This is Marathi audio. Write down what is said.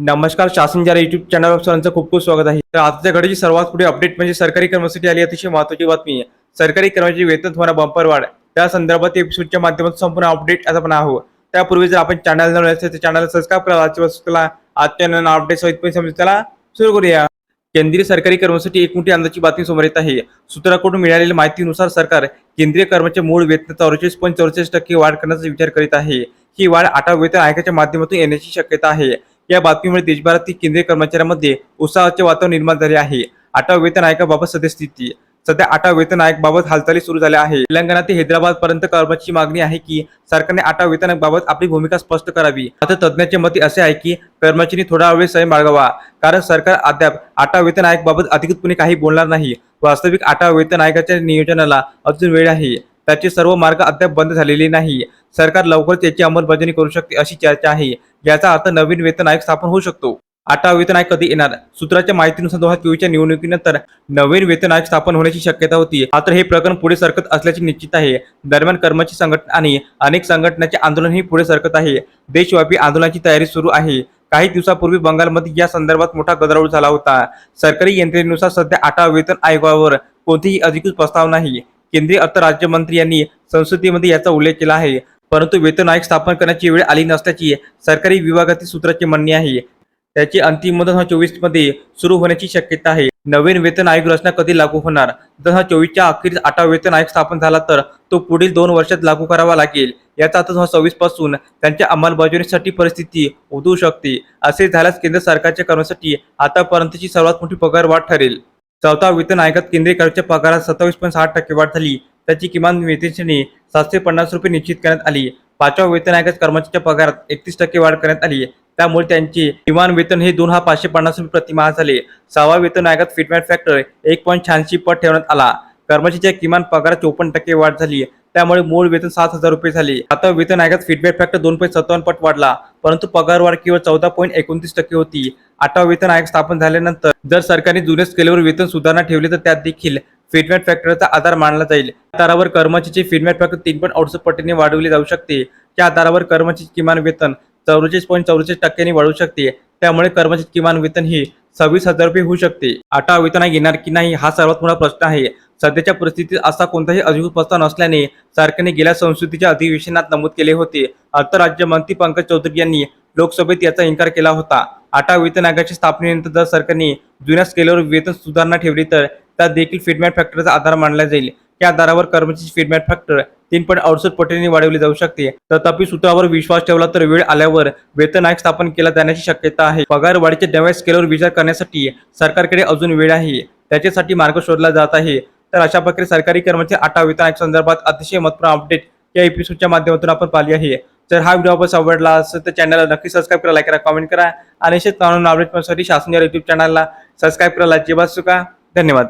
नमस्कार शासन जरा युट्यूब चॅनलवर सर्वांचं खूप खूप स्वागत आहे. तर आजच्या घडीची सर्वात पुढे अपडेट म्हणजे सरकारी कर्मचारी आली अतिशय महत्वाची बातमी आहे. सरकारी कर्मचारी वेतन होणार बंपर वाढ. त्या संदर्भात एपिसोडच्या माध्यमातून संपूर्ण अपडेट आता आपण आहोत. त्यापूर्वी जर आपण चॅनल नवीन असेल तर चॅनल सबस्क्राईब करा. आजच्या वस्तूला आजच्या नवीन अपडेट सहित पण समजून सुरू करूया. केंद्रीय सरकारी कर्मचारी एक मोठी अंदाची बातमी समोर येत आहे. सूत्राकडून मिळालेल्या माहितीनुसार सरकार केंद्रीय कर्मचारी मूळ वेतन चौवेचाळीस पॉईंट चौवेचाळीस टक्के वाढ करण्याचा विचार करीत आहे. ही वाढ आठवा वेतन आयोगाच्या माध्यमातून येण्याची शक्यता आहे. या बातमीमुळे देशभरातील केंद्रीय कर्मचाऱ्यांमध्ये उत्साहाचे वातावरण निर्माण झाले आहे. आठवा वेतन आयोगाबाबत सद्यस्थिती सध्या आठवा वेतन आयोगाबाबत हालचाली सुरू झाल्या आहे तेलंगणा ते हैदराबाद पर्यंत कर्मचारी मागणी आहे की सरकारने आठवा वेतन आयोगाबाबत आपली भूमिका स्पष्ट करावी. आता तज्ज्ञांचे मते असे आहे की कर्मचारी थोडा वेळ सय बाळगावा कारण सरकार अद्याप आठवा वेतन आयोगाबाबत अधिकृतपणे काही बोलणार नाही. वास्तविक आठवा वेतन आयोगाच्या नियोजनाला अजून वेळ आहे. त्याचे सर्व मार्ग अद्याप बंद झालेले नाही. सरकार लवकर त्याची अंमलबजावणी करू शकते अशी चर्चा आहे. याचा अर्थ नवीन वेतन आयोग स्थापन होऊ शकतो. आठवा वेतन आयोग कधी येणार? सूत्राच्या माहितीनुसार दोन हजार चोवीसच्या निवडणुकीनंतर नवीन वेतन आयोग स्थापन होण्याची शक्यता होती. मात्र हे प्रकरण पुढे सरकत असल्याचे निश्चित आहे. दरम्यान कर्मचारी संघटना आणि अनेक संघटनांचे आंदोलनही पुढे सरकत आहे. देशव्यापी आंदोलनाची तयारी सुरू आहे. काही दिवसापूर्वी बंगालमध्ये या संदर्भात मोठा गदारोळ झाला होता. सरकारी यंत्रणेनुसार सध्या आठवा वेतन आयोगावर कोणतीही अधिकृत प्रस्ताव नाही. केंद्रीय अर्थ राज्यमंत्री यांनी संसदेमध्ये याचा उल्लेख केला आहे. परंतु वेतन आयोग स्थापन करण्याची वेळ आली नसल्याची सरकारी विभागातील सूत्राचे म्हणणे आहे. त्याची अंतिम मुदत हा चोवीसमध्ये सुरू होण्याची शक्यता आहे. नवीन वेतन आयोग रचना कधी लागू होणार? जर हा चोवीसच्या अखेरीस आठवा वेतन आयोग स्थापन झाला तर तो पुढील दोन वर्षात लागू करावा लागेल. याचा अर्थ हा सव्वीसपासून त्यांच्या अंमलबजावणीसाठी परिस्थिती उदू शकते. असे झाल्यास केंद्र सरकारच्या कर्मचारी आतापर्यंतची सर्वात मोठी पगार वाढ ठरेल. चौथा वेतन आयोगात केंद्रीय कर्मचारी पगारात सत्तावीस पॉईंट सहा टक्के वाढ झाली. त्याची किमान वेतनश्रेणी सातशे पन्नास रुपये निश्चित करण्यात आली. पाचव्या वेतन आयोगात कर्मचाऱ्याच्या पगारात एकतीस टक्के वाढ करण्यात आली. त्यामुळे त्यांचे किमान वेतन हे दोन हा पाचशे पन्नास रुपये प्रतिमाह झाले. सहावा वेतन आयोगात फिटमॅट फॅक्टर एक पॉईंट शहाऐंशी पट ठेवण्यात आला. कर्मचाऱ्याच्या किमान पगारात चोपन्न टक्के वाढ झाली. त्यामुळे मूळ वेतन सात हजार रुपये झाले. आता वेतन आयोगात फीडबॅक फॅक्टर दोन पॉईंट सत्तावन्न पट वाढला परंतु पगार वाढ केवळ चौदा पॉईंट एकोणतीस टक्के होती. आठवा वेतन आयोग स्थापन झाल्यानंतर जर सरकारने जुन्या स्केलवर वेतन सुधारणा ठेवली तर त्यात देखील फीडबॅक फॅक्टरचा आधार मानला जाईल. आधारावर कर्मचाऱ्याचे फीडबॅक फॅक्टर तीन पॉईंट अडुसष्ट पटीने वाढवली जाऊ शकते. त्या आधारावर कर्मचारी किमान वेतन चौवेचाळीस पॉईंट चौवेचाळीस टक्क्यांनी वाढू शकते. त्यामुळे कर्मचारी किमान वेतन ही सव्वीस हजार रुपये होऊ शकते. आटा वेतन येणार की नाही हा सर्वात मोठा प्रश्न आहे. सध्याच्या परिस्थितीत असा कोणताही अधिकृत प्रस्ताव नसल्याने सरकारने गेल्या संसदेच्या अधिवेशनात नमूद केले होते. अर्थ राज्यमंत्री पंकज चौधरी यांनी लोकसभेत याचा इन्कार केला होता. आटा वेतन आयोगाच्या स्थापनेनंतर जर सरकारने जुन्या स्केलवर वेतन सुधारणा ठेवली तर त्यात देखील फीडबॅक फॅक्टरचा आधार मानला जाईल. या आधारावर कर्मचारी फीडबॅक फॅक्टर तीन पॉईंट अडुसष्ट पटीने वाढवली जाऊ शकते. तथापि सूत्रावर विश्वास ठेवला तर वेळ आल्यावर वेतन आयोग स्थापन केला जाण्याची शक्यता आहे. पगार वाढीच्या नव्या स्केलवर विचार करण्यासाठी सरकारकडे अजून वेळ आहे. त्याच्यासाठी मार्ग शोधला जात आहे. तर अशा प्रकारे सरकारी कर्मचारी आटा वेतन आयोग संदर्भात अतिशय महत्त्वपूर्ण अपडेट या एपिसोडच्या माध्यमातून आपण पाहिली आहे. जर हा व्हिडिओ आपण आवडला असेल तर चॅनलला नक्की सबस्क्राईब करा लाईक करा कमेंट करा. आणि असेच कानून अपडेट शासन या युट्यूब चॅनलला सबस्क्राईब करायला अजिबात चुका धन्यवाद.